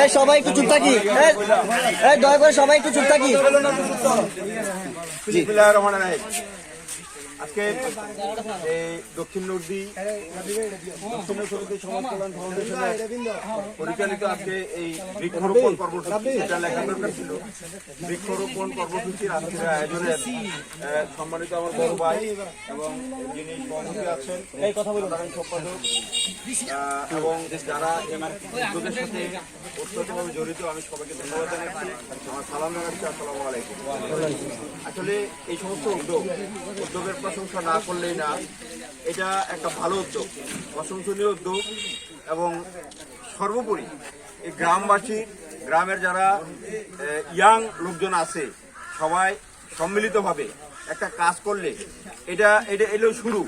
এই সবাই একটু চুপ থাকি এই, দয়া করে সবাই একটু চুপ থাকি। আজকে এই দক্ষিণ নদী দক্ষিণ পরিচালিত আজকে এই বৃক্ষরোপণ কর্মসূচি, যেটা লেখা দরকার ছিল। বৃক্ষরোপণ কর্মসূচির আজকের আয়োজনের সম্মানিত আমার বড় ভাই এবং যিনি সভাপতি আছেন এই কথা বলুন সম্পাদক এবং যারা উদ্যোগের সাথে ওতপ্রোতভাবে জড়িত, আমি সবাইকে ধন্যবাদ জানাচ্ছি। আমার সালাম জানাচ্ছি, আসসালামু আলাইকুম। আসলে এই সমস্ত উদ্যোগ, উদ্যোগের প্রশংসা না করলেই না, এটা একটা ভালো উদ্যোগ, প্রশংসনীয় উদ্যোগ এবং সর্বোপরি এই গ্রামবাসী, গ্রামের যারা ইয়াং লোকজন আছে, সবাই সম্মিলিতভাবে একটা কাজ করলে এটা এটা এলো শুরু,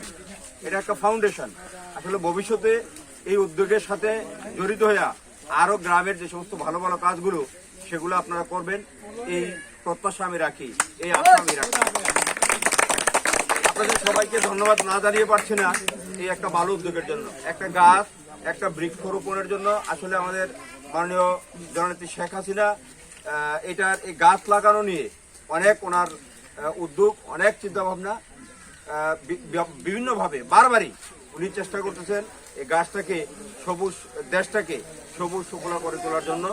এটা একটা ফাউন্ডেশন আসলে ভবিষ্যতে এই উদ্যোগের সাথে জড়িত হইয়া আরও গ্রামের যে সমস্ত ভালো ভালো কাজগুলো, সেগুলো আপনারা করবেন। এই প্রত্যাশা আমি রাখি, এই আশা আমি রাখি। আপনাদের সবাইকে ধন্যবাদ, না জানিয়ে পারছি না এই একটা ভালো উদ্যোগের জন্য। একটা গাছ, একটা বৃক্ষরোপণের জন্য আসলে আমাদের মাননীয় জননেত্রী শেখ হাসিনা এটার এই গাছ লাগানো নিয়ে অনেক ওনার উদ্যোগ, অনেক চিন্তা ভাবনা বিভিন্নভাবে, বারবারই উনি চেষ্টা করতেছেন এই গাছটাকে, সবুজ দেশটাকে সবুজ সুফলা করে তোলার জন্য।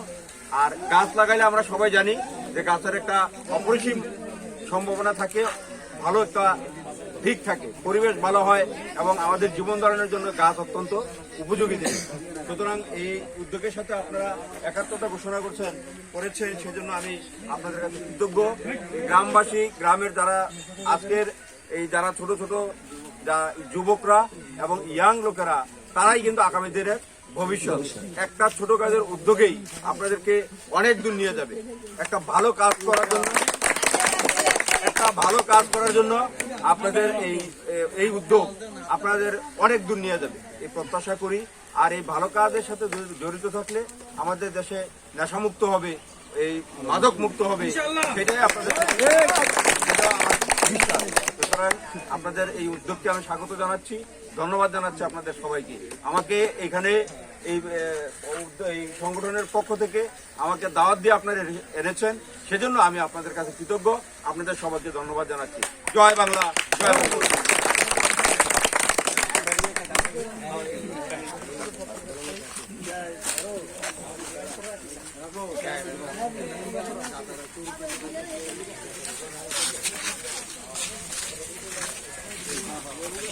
আর গাছ লাগাইলে আমরা সবাই জানি যে গাছের একটা অপরিসীম সম্ভাবনা থাকে, ভালো একটা দিক থাকে, পরিবেশ ভালো হয় এবং আমাদের জীবন ধারণের জন্য গাছ অত্যন্ত উপযোগী জিনিস। সুতরাং এই উদ্যোগের সাথে আপনারা একাত্মতা ঘোষণা করছেন, করেছেন, সেজন্য আমি আপনাদের কাছে কৃতজ্ঞ। গ্রামবাসী, গ্রামের যারা আজকের এই যারা ছোট ছোট যুবকরা এবং ইয়াং লোকেরা, তারাই কিন্তু আগামী দিনের ভবিষ্যৎ। একটা ছোট কাজের উদ্যোগেই আপনাদেরকে অনেক দূর নিয়ে যাবে। একটা ভালো কাজ করার জন্য একটা ভালো কাজ করার জন্য আপনাদের এই এই উদ্যোগ আপনাদের অনেক দূর নিয়ে যাবে। এই প্রত্যাশা করি। আর এই ভালো কাজের সাথে জড়িত থাকলে আমাদের দেশে নেশামুক্ত হবে এই মাদক মুক্ত হবে সেটাই আপনাদের সুতরাং আপনাদের এই উদ্যোগকে আমি স্বাগত জানাচ্ছি। ধন্যবাদ জানাচ্ছি আপনাদের সবাইকে। আমাকে এখানে এই এই সংগঠনের পক্ষ থেকে আমাকে দাওয়াত দিয়ে আপনারা এনে- এনেছেন। সেজন্য আমি আপনাদের কাছে কৃতজ্ঞ। আপনাদের সবাইকে ধন্যবাদ জানাচ্ছি। জয় বাংলা জয় বাংলা না আম গাছ আছে দুইটা তিনটা ফাঁকে অন্য